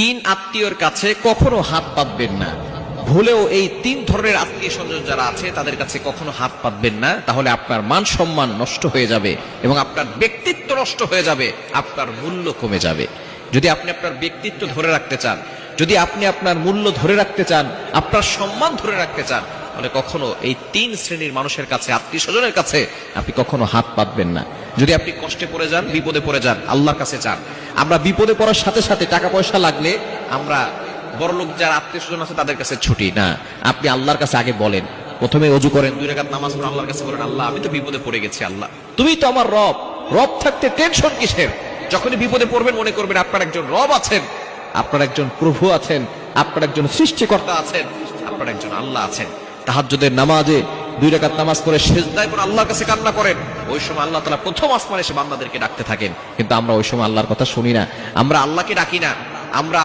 তিন আত্মীয়র কাছে কখনো হাত পাতবেন না। ভুলেও এই তিন ধরনের আত্মীয় স্বজন যারা আছে, তাদের কাছে কখনো হাত পাতবেন না। তাহলে আপনার মান সম্মান নষ্ট হয়ে যাবে এবং আপনার ব্যক্তিত্ব নষ্ট হয়ে যাবে, আপনার মূল্য কমে যাবে। যদি আপনি আপনার ব্যক্তিত্ব ধরে রাখতে চান, যদি আপনি আপনার মূল্য ধরে রাখতে চান, আপনার সম্মান ধরে রাখতে চান, তাহলে কখনো এই তিন শ্রেণির মানুষের কাছে, আত্মীয় স্বজনের কাছে আপনি কখনো হাত পাতবেন না। যদি আপনি কষ্টে পড়ে যান, বিপদে পড়ে যান, আল্লাহর কাছে চান আমরা বিপদে পড়ার সাথে সাথে টাকা পয়সা লাগলে আমরা বড় লোক যারা আত্মীয় স্বজন আছে তাদের কাছে ছুটি। না, আপনি আল্লাহর কাছে আগে বলেন। প্রথমে অজু করেন, দুই রেখাত নামাজ পড়েন আল্লাহর কাছে বলেন, আল্লাহ, আমি তো বিপদে পড়ে গেছি, আল্লাহ। তুমি তো আমার রব। রব থাকতে টেনশন কিসের? যখনই বিপদে পড়বেন, মনে করবেন আপনার একজন রব আছেন। আপনার একজন প্রভু আছেন। আপনার একজন সৃষ্টিকর্তা আছেন। আপনার একজন আল্লাহ আছেন। তাহাজ্জুদের নামাজে দুই রাকাত নামাজ পড়ে সেজদায় পড়ে আল্লাহর কাছে কান্না করেন। ওই সময় আল্লাহ তালা প্রথম আসমানে এসে বান্দাদেরকে ডাকতে থাকেন। কিন্তু আমরা ওই সময় আল্লাহর কথা শুনি না। আমরা আল্লাহকে ডাকি না। আমরা